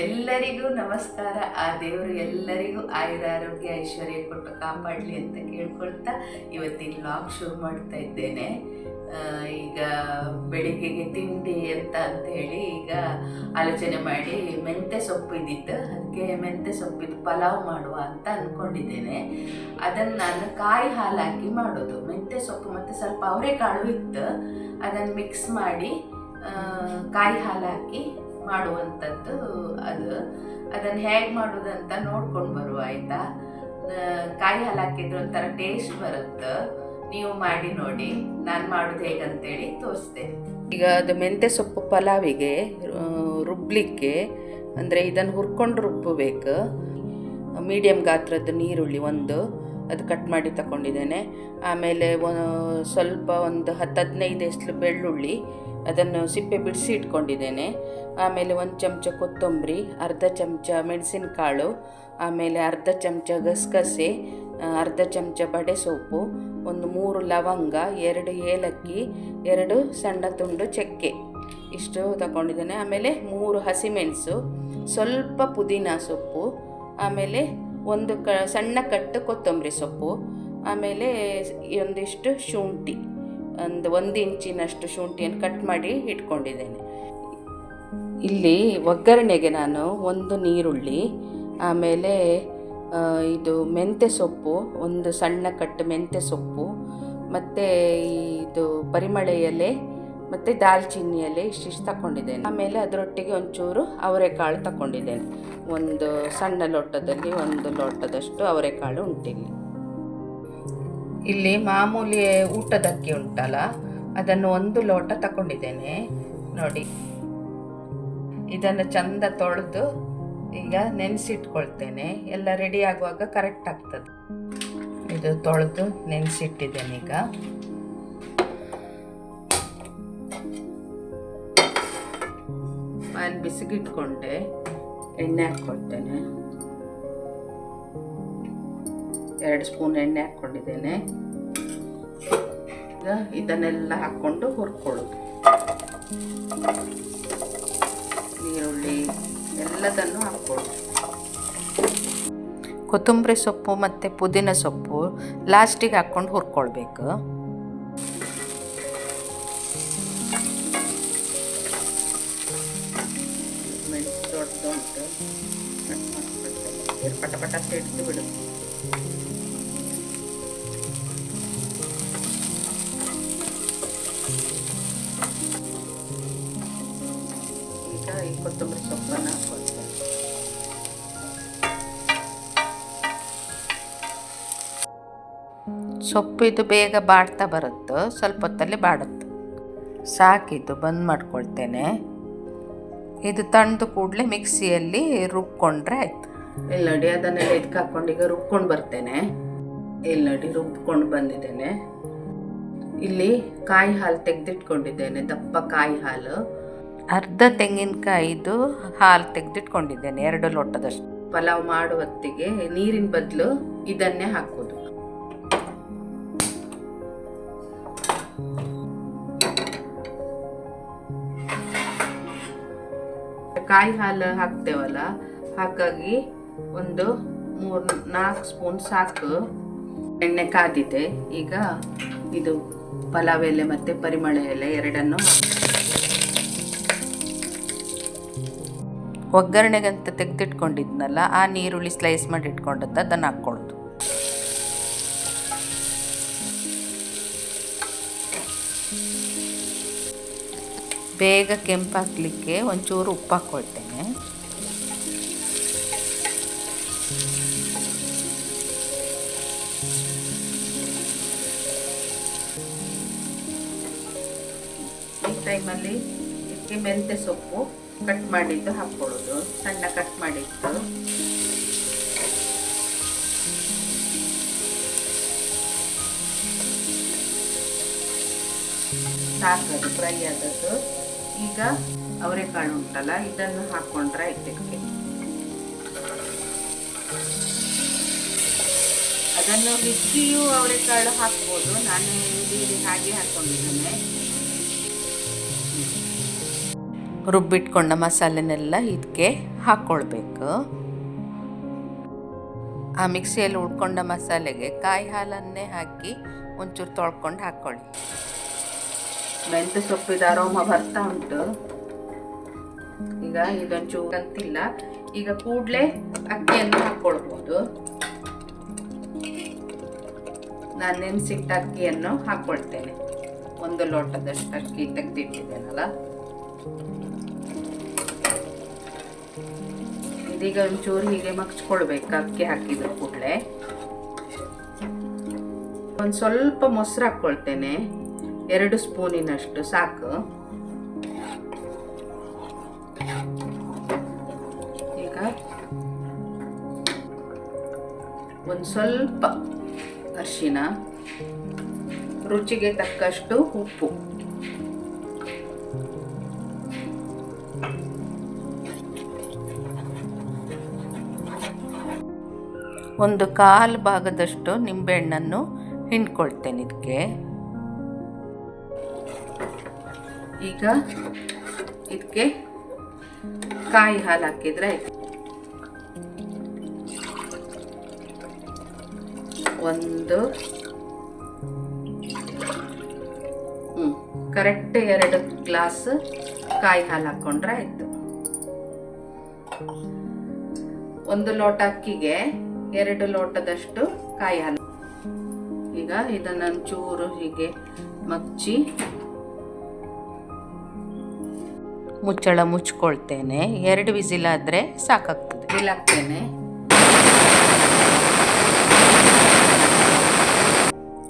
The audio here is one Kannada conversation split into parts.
ಎಲ್ಲರಿಗೂ ನಮಸ್ಕಾರ. ಆ ದೇವರು ಎಲ್ಲರಿಗೂ ಆಯುರ ಆರೋಗ್ಯ ಐಶ್ವರ್ಯ ಕೊಟ್ಟು ಕಾಪಾಡಲಿ ಅಂತ ಕೇಳ್ಕೊಳ್ತಾ ಇವತ್ತಿನ ಲಾಗ್ ಶುರು ಮಾಡ್ತಾ ಇದ್ದೇನೆ. ಈಗ ಬೆಳಿಗ್ಗೆಗೆ ತಿಂಡಿ ಅಂತ ಅಂತ ಹೇಳಿ ಈಗ ಆಲೋಚನೆ ಮಾಡಿ ಮೆಂತ್ಯ ಸೊಪ್ಪು ಇದ್ದಿತ್ತು. ಅದಕ್ಕೆ ಮೆಂತ್ಯ ಸೊಪ್ಪಿದ್ದು ಪಲಾವ್ ಮಾಡುವ ಅಂತ ಅಂದ್ಕೊಂಡಿದ್ದೇನೆ ಅದನ್ನು ನಾನು ಕಾಯಿ ಹಾಲಾಕಿ ಮಾಡೋದು. ಮೆಂತ್ಯ ಸೊಪ್ಪು ಮತ್ತು ಸ್ವಲ್ಪ ಅವರೆಕಾಳು ಇತ್ತು. ಅದನ್ನು ಮಿಕ್ಸ್ ಮಾಡಿ ಕಾಯಿ ಹಾಲು ಮಾಡುವಂಥದ್ದು ಅದು. ಅದನ್ನು ಹೇಗೆ ಮಾಡೋದಂತ ನೋಡ್ಕೊಂಡು ಬರುವ, ಆಯಿತಾ? ಕಾಯಿ ಹಾಲು ಹಾಕಿದ್ರೆ ಒಂಥರ ಟೇಸ್ಟ್ ಬರುತ್ತೆ. ನೀವು ಮಾಡಿ ನೋಡಿ. ನಾನು ಮಾಡೋದು ಹೇಗಂತೇಳಿ ತೋರಿಸ್ತೇನೆ. ಈಗ ಅದು ಮೆಂತ್ಯ ಸೊಪ್ಪು ಪಲಾವಿಗೆ ರುಬ್ಬಲಿಕ್ಕೆ ಅಂದರೆ ಇದನ್ನು ಹುರ್ಕೊಂಡು ರುಬ್ಬಬೇಕು. ಮೀಡಿಯಮ್ ಗಾತ್ರದ್ದು ನೀರುಳ್ಳಿ ಒಂದು, ಅದು ಕಟ್ ಮಾಡಿ ತಗೊಂಡಿದ್ದೇನೆ ಆಮೇಲೆ ಸ್ವಲ್ಪ ಒಂದು ಹತ್ತು ಹದಿನೈದು ಬೆಳ್ಳುಳ್ಳಿ ಅದನ್ನು ಸಿಪ್ಪೆ ಬಿಡಿಸಿ ಇಟ್ಕೊಂಡಿದ್ದೇನೆ. ಆಮೇಲೆ ಒಂದು ಚಮಚ ಕೊತ್ತಂಬರಿ, ಅರ್ಧ ಚಮಚ ಮೆಣಸಿನಕಾಳು, ಆಮೇಲೆ ಅರ್ಧ ಚಮಚ ಗಸಗಸೆ ಅರ್ಧ ಚಮಚ ಬಡೆ ಸೊಪ್ಪು, ಒಂದು ಮೂರು ಲವಂಗ, ಎರಡು ಏಲಕ್ಕಿ, ಎರಡು ಸಣ್ಣ ತುಂಡು ಚಕ್ಕೆ ಇಷ್ಟು ತಗೊಂಡಿದ್ದೇನೆ. ಆಮೇಲೆ ಮೂರು ಹಸಿಮೆಣಸು, ಸ್ವಲ್ಪ ಪುದೀನ ಸೊಪ್ಪು, ಆಮೇಲೆ ಒಂದು ಕ, ಸಣ್ಣ ಕಟ್ಟು ಕೊತ್ತಂಬರಿ ಸೊಪ್ಪು, ಆಮೇಲೆ ಒಂದಿಷ್ಟು ಶುಂಠಿ. ಒಂದು ಒಂದು ಇಂಚಿನಷ್ಟು ಶುಂಠಿಯನ್ನು ಕಟ್ ಮಾಡಿ ಇಟ್ಕೊಂಡಿದ್ದೇನೆ. ಇಲ್ಲಿ ಒಗ್ಗರಣೆಗೆ ನಾನು ಒಂದು ನೀರುಳ್ಳಿ, ಆಮೇಲೆ ಇದು ಮೆಂತ್ಯ ಸೊಪ್ಪು, ಒಂದು ಸಣ್ಣ ಕಟ್ಟು ಮೆಂತ್ಯ ಸೊಪ್ಪು, ಮತ್ತು ಇದು ಪರಿಮಳ ಎಲೆ, ಮತ್ತು ದಾಲ್ಚಿನ್ನಿ ಎಲೆ ಇಷ್ಟಿಷ್ಟು ತಗೊಂಡಿದ್ದೇನೆ ಆಮೇಲೆ ಅದರೊಟ್ಟಿಗೆ ಒಂಚೂರು ಅವರೆಕಾಳು ತಗೊಂಡಿದ್ದೇನೆ ಒಂದು ಸಣ್ಣ ಲೋಟದಲ್ಲಿ ಒಂದು ಲೋಟದಷ್ಟು ಅವರೆಕಾಳು ಉಂಟಿಲ್ಲಿ. ಇಲ್ಲಿ ಮಾಮೂಲಿ ಊಟದಕ್ಕೆ ಉಂಟಲ್ಲ, ಅದನ್ನು ಒಂದು ಲೋಟ ತಗೊಂಡಿದ್ದೇನೆ ನೋಡಿ, ಇದನ್ನು ಚಂದ ತೊಳೆದು ಈಗ ನೆನೆಸಿಟ್ಕೊಳ್ತೇನೆ. ಎಲ್ಲ ರೆಡಿ ಆಗುವಾಗ ಕರೆಕ್ಟ್ ಆಗ್ತದೆ. ಇದು ತೊಳೆದು ನೆನೆಸಿಟ್ಟಿದ್ದೇನೆ ಈಗ. ನಾನು ಬಿಸಿಗಿಟ್ಕೊಂಡೆ, ಎಣ್ಣೆ ಹಾಕ್ಕೊಳ್ತೇನೆ. ಎರಡು ಸ್ಪೂನ್ ಎಣ್ಣೆ ಹಾಕ್ಕೊಂಡಿದ್ದೇನೆ. ಈಗ ಇದನ್ನೆಲ್ಲ ಹಾಕ್ಕೊಂಡು ಹುರ್ಕೊಳ್ಳೋದು. ಈರುಳ್ಳಿ ಎಲ್ಲದನ್ನು ಹಾಕ್ಕೊಳ್ಳೋದು. ಕೊತ್ತಂಬರಿ ಸೊಪ್ಪು ಮತ್ತು ಪುದೀನ ಸೊಪ್ಪು ಲಾಸ್ಟಿಗೆ ಹಾಕ್ಕೊಂಡು ಹುರ್ಕೊಳ್ಬೇಕು. ಮೆಣಸು ದೊಡ್ಡದು ಉಂಟು ಪಟ ಪಟ ಸಿಡ್ದು ಬಿಡು. ಕೊತ್ತಂಬರಿ ಸೊಪ್ಪಿದು ಬೇಗ ಬಾಡ್ತಾ ಬರುತ್ತೆ, ಸ್ವಲ್ಪ ಹೊತ್ತಲ್ಲಿ ಬಾಡುತ್ತೆ. ಸಾಕಿದ್ದು ಬಂದ್ ಮಾಡ್ಕೊಳ್ತೇನೆ. ಇದು ತಣ್ಣದು ಕೂಡಲೇ ಮಿಕ್ಸಿಯಲ್ಲಿ ರುಬ್ಕೊಂಡ್ರೆ ಆಯ್ತು. ಇಲ್ಲಿ ನೋಡಿ, ಅದನ್ನೆಲ್ಲ ಇದಕ್ಕೆ ಈಗ ರುಬ್ಕೊಂಡು ಬರ್ತೇನೆ. ಇಲ್ಲಿ ನೋಡಿ, ರುಬ್ಕೊಂಡು ಬಂದಿದ್ದೇನೆ. ಇಲ್ಲಿ ಕಾಯಿ ಹಾಲು ತೆಗೆದಿಟ್ಕೊಂಡಿದ್ದೇನೆ, ದಪ್ಪ ಕಾಯಿ ಹಾಲು. ಅರ್ಧ ತೆಂಗಿನಕಾಯಿದು ಹಾಲು ತೆಗೆದಿಟ್ಕೊಂಡಿದ್ದೇನೆ, ಎರಡು ಲೋಟದಷ್ಟು. ಪಲಾವ್ ಮಾಡುವತ್ತಿಗೆ ನೀರಿನ ಬದಲು ಇದನ್ನೇ ಹಾಕೋದು ಕಾಯಿ ಹಾಲು ಹಾಕ್ತೇವಲ್ಲ, ಹಾಗಾಗಿ ಒಂದು ಮೂರು ನಾಲ್ಕು ಸ್ಪೂನ್ ಸಾಕು. ಎಣ್ಣೆ ಕಾದಿದೆ, ಈಗ ಇದು ಪಲಾವ್ ಎಲೆ ಮತ್ತು ಪರಿಮಳ ಎಲೆ ಎರಡನ್ನು ಒಗ್ಗರಣೆಗಂತ ತೆಗೆದಿಟ್ಕೊಂಡಿದ್ನಲ್ಲ, ಆ ನೀರುಳ್ಳಿ ಸ್ಲೈಸ್ ಮಾಡಿ ಇಟ್ಕೊಂಡದ್ದು ಅದನ್ನು ಹಾಕ್ಕೊಳ್ತು ಬೇಗ ಕೆಂಪಾಕ್ಲಿಕ್ಕೆ ಒಂಚೂರು ಉಪ್ಪು ಹಾಕ್ಕೊಳ್ತೇನೆ. ಈ ಟೈಮಲ್ಲಿ ಇದಕ್ಕೆ ಮೆಂತ್ಯ ಸೊಪ್ಪು. ಕಟ್ ಮಾಡಿದ್ದು ಹಾಕ್ಕೊಳ್ಳೋದು. ಸಣ್ಣ ಕಟ್ ಮಾಡಿದ್ದು. ಸಾಕದು ಫ್ರೈ ಆದದ್ದು. ಈಗ ಅವರೆಕಾಳು ಉಂಟಲ್ಲ, ಇದನ್ನು ಹಾಕ್ಕೊಂಡ್ರೆ ಇದಕ್ಕೆ. ಅದನ್ನು ಹೆಚ್ಚಿಯೂ ಅವರೆಕಾಳು ಹಾಕ್ಬೋದು. ನಾನು ಇಲ್ಲಿ ಹಾಗೆ ಹಾಕ್ಕೊಂಡಿದ್ದೇನೆ. ರುಬ್ಬಿಟ್ಕೊಂಡ ಮಸಾಲೆನೆಲ್ಲ ಇದಕ್ಕೆ ಹಾಕ್ಕೊಳ್ಬೇಕು ಆ ಮಿಕ್ಸಿಯಲ್ಲಿ ಉಳ್ಕೊಂಡ ಮಸಾಲೆಗೆ ಕಾಯಿ ಹಾಲನ್ನೇ ಹಾಕಿ ಒಂಚೂರು ತೊಳ್ಕೊಂಡು ಹಾಕ್ಕೊಳ್ಳಿ ಮೆಂತ್ಯ ಸೊಪ್ಪಿದ ಅರೋಮ ಬರ್ತಾ ಉಂಟು. ಈಗ ಇದೊಂಚೂರು ಅಂತಿಲ್ಲ. ಈಗ ಕೂಡಲೇ ಅಕ್ಕಿಯನ್ನು ಹಾಕ್ಕೊಳ್ಬೋದು ನಾನು ನೆನೆಸಿಟ್ಟ ಅಕ್ಕಿಯನ್ನು ಹಾಕ್ಕೊಳ್ತೇನೆ ಒಂದು ಲೋಟದಷ್ಟು ಅಕ್ಕಿ ತೆಗೆದಿಟ್ಟಿದ್ದೇನಲ್ಲ? ಇದೀಗ ಒಂಚೂರು ಹೀಗೆ ಮಗ್ಚ್ಕೊಳ್ಬೇಕು, ಅಕ್ಕಿ ಹಾಕಿದ್ರು ಕೂಡಲೇ. ಒಂದು ಸ್ವಲ್ಪ ಮೊಸರು ಹಾಕ್ಕೊಳ್ತೇನೆ, ಎರಡು ಸ್ಪೂನಿನಷ್ಟು, ಸಾಕು. ಈಗ ಒಂದು ಸ್ವಲ್ಪ ಅರಿಶಿನ, ರುಚಿಗೆ ತಕ್ಕಷ್ಟು ಉಪ್ಪು. ಒಂದು ಕಾಲು ಭಾಗದಷ್ಟು ನಿಂಬೆಹಣ್ಣನ್ನು ಹಿಂಡ್ಕೊಳ್ತೇನೆ ಇದಕ್ಕೆ. ಈಗ ಇದಕ್ಕೆ ಕಾಯಿ ಹಾಲು ಹಾಕಿದ್ರೆ ಒಂದು ಹ್ಞೂ ಕರೆಕ್ಟ್ ಎರಡು ಗ್ಲಾಸ್ ಕಾಯಿ ಹಾಲು ಹಾಕ್ಕೊಂಡ್ರೆ ಆಯಿತು. ಒಂದು ಲೋಟ ಅಕ್ಕಿಗೆ ಎರಡು ಲೋಟದಷ್ಟು ಕಾಯಿ ಹಾಲು ಈಗ ಇದನ್ನ ಚೂರು ಹೀಗೆ ಮಗ್ಚಿ ಮುಚ್ಚಳ ಮುಚ್ಕೊಳ್ತೇನೆ. ಎರಡು ವಿಸಿಲಾದರೆ ಸಾಕಾಗ್ತದೆ. ಬಿಲಾಕ್ತೇನೆ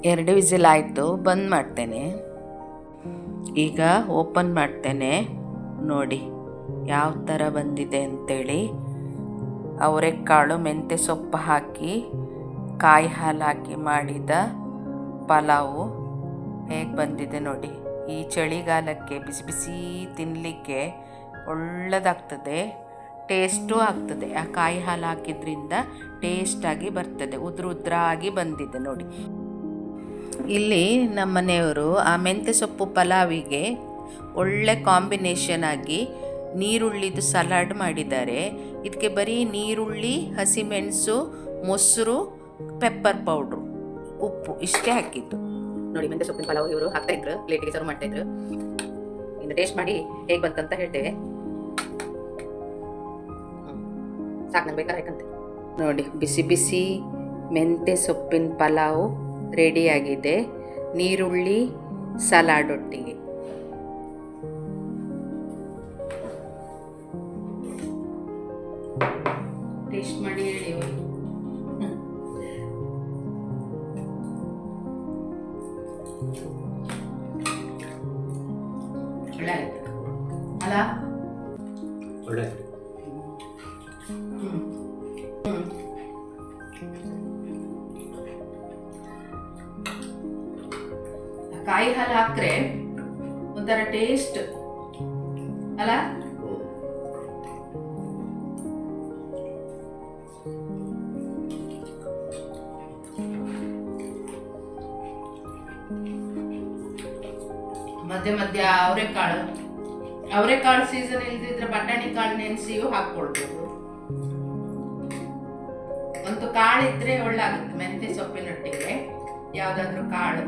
ಎರಡು ವಿಸಿಲ್ ಆಯಿತು ಬಂದ್ ಮಾಡ್ತೇನೆ. ಈಗ ಓಪನ್ ಮಾಡ್ತೇನೆ. ನೋಡಿ ಯಾವ ಥರ ಬಂದಿದೆ ಅಂತೇಳಿ. ಅವರೆಕಾಳು ಮೆಂತ್ಯ ಸೊಪ್ಪು ಹಾಕಿ ಕಾಯಿ ಹಾಲು ಹಾಕಿ ಮಾಡಿದ ಪಲಾವು. ಹೇಗೆ ಬಂದಿದೆ ನೋಡಿ. ಈ ಚಳಿಗಾಲಕ್ಕೆ ಬಿಸಿ ಬಿಸಿ ತಿನ್ನಲಿಕ್ಕೆ ಒಳ್ಳೆದಾಗ್ತದೆ, ಟೇಸ್ಟು ಆಗ್ತದೆ. ಆ ಕಾಯಿ ಹಾಲು ಹಾಕಿದ್ರಿಂದ ಟೇಸ್ಟಾಗಿ ಬರ್ತದೆ, ಉದ್ರ ಉದ್ರಾಗಿ ಬಂದಿದೆ ನೋಡಿ. ಇಲ್ಲಿ ನಮ್ಮ ಮನೆಯವರು ಆ ಮೆಂತ್ಯ ಸೊಪ್ಪು ಪಲಾವಿಗೆ ಒಳ್ಳೆ ಕಾಂಬಿನೇಷನ್ ಆಗಿ ನೀರುಳ್ಳಿದು ಸಲಾಡ್ ಮಾಡಿದ್ದಾರೆ. ಇದಕ್ಕೆ ಬರೀ ನೀರುಳ್ಳಿ, ಹಸಿಮೆಣಸು, ಮೊಸರು, ಪೆಪ್ಪರ್ ಪೌಡ್ರು, ಉಪ್ಪು ಇಷ್ಟೇ ಹಾಕಿತ್ತು ನೋಡಿ ಮೆಂತ್ಯ ಸೊಪ್ಪಿನ ಪಲಾವ್ ಇವರು ಹಾಕ್ತಾ ಇದ್ರು, ಪ್ಲೇಟಿಗೆ ಸರ್ವ್ ಮಾಡ್ತಾ ಇದ್ರು. ಇನ್ನು ಟೇಸ್ಟ್ ಮಾಡಿ ಹೇಗೆ ಬಂತಂತ ಹೇಳ್ತೇವೆ. ಸಾಕು, ನಂಗೆ ಬೇಕಾದ್ರೆ ಯಾಕಂತೆ ನೋಡಿ, ಬಿಸಿ ಬಿಸಿ ಮೆಂತ್ಯ ಸೊಪ್ಪಿನ ಪಲಾವ್ ರೆಡಿಯಾಗಿದೆ ನೀರುಳ್ಳಿ ಸಲಾಡ್ ಒಟ್ಟಿಗೆ. ಟೇಸ್ಟ್ ಮಾಡಿ ಹೇಳಿ ಅವ್ರಿಗೆ. ಒಳ್ಳೆ ಅಲ್ಲ? ಒಳ್ಳೆ. ಕಾಯಿ ಹಾಲು ಹಾಕ್ರೆ ಒಂಥರ ಟೇಸ್ಟ್ ಅಲ್ಲ? ಮಧ್ಯ ಮಧ್ಯ ಅವರೆಕಾಳು. ಅವರೆಕಾಳು ಸೀಸನ್ ಇಲ್ದಿದ್ರೆ ಬಟಾಣಿ ಕಾಳು ನೆನೆಸಿಯೂ ಹಾಕ್ಕೊಳ್ಬೋದು. ಒಂದು ಕಾಳು ಇದ್ರೆ ಒಳ್ಳೆ ಆಗುತ್ತೆ ಮೆಂತ್ಯ ಸೊಪ್ಪಿನೊಟ್ಟಿಗೆ, ಯಾವುದಾದ್ರೂ ಕಾಳು.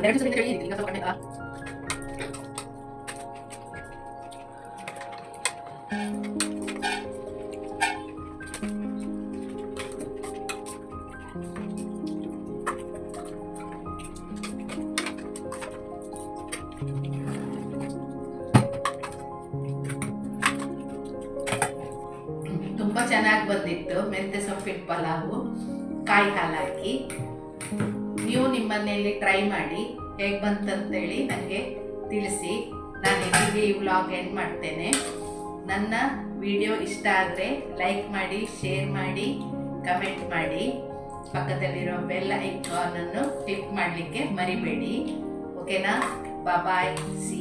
ಎರಡು ಸಲ ಹೇಳಿ ಈಗ ಸ್ವಲ್ಪ ಕಡಿಮೆ ಆಯ್ತಾ? ತುಂಬಾ ಚೆನ್ನಾಗಿ ಬಂದಿತ್ತು ಮೆಂತ್ಯ ಸೊಪ್ಪಿನ ಪಲಾವು ಕಾಯಿ ಹಾಲು ಹಾಕಿ ನೀವು ನಿಮ್ಮ ಮನೆಯಲ್ಲಿ ಟ್ರೈ ಮಾಡಿ ಹೇಗೆ ಬಂತಂತೇಳಿ ನನಗೆ ತಿಳಿಸಿ. ನಾನು ಇಲ್ಲಿಗೆ ಈ ವ್ಲಾಗ್ ಎಂಡ್ ಮಾಡ್ತೇನೆ. ನನ್ನ ವಿಡಿಯೋ ಇಷ್ಟ ಆದರೆ ಲೈಕ್ ಮಾಡಿ ಶೇರ್ ಮಾಡಿ ಕಮೆಂಟ್ ಮಾಡಿ. ಪಕ್ಕದಲ್ಲಿರೋ ಬೆಲ್ ಐಕಾನನ್ನು ಕ್ಲಿಕ್ ಮಾಡಲಿಕ್ಕೆ ಮರಿಬೇಡಿ. ಓಕೆನಾ ಬಾಯ್ ಸಿ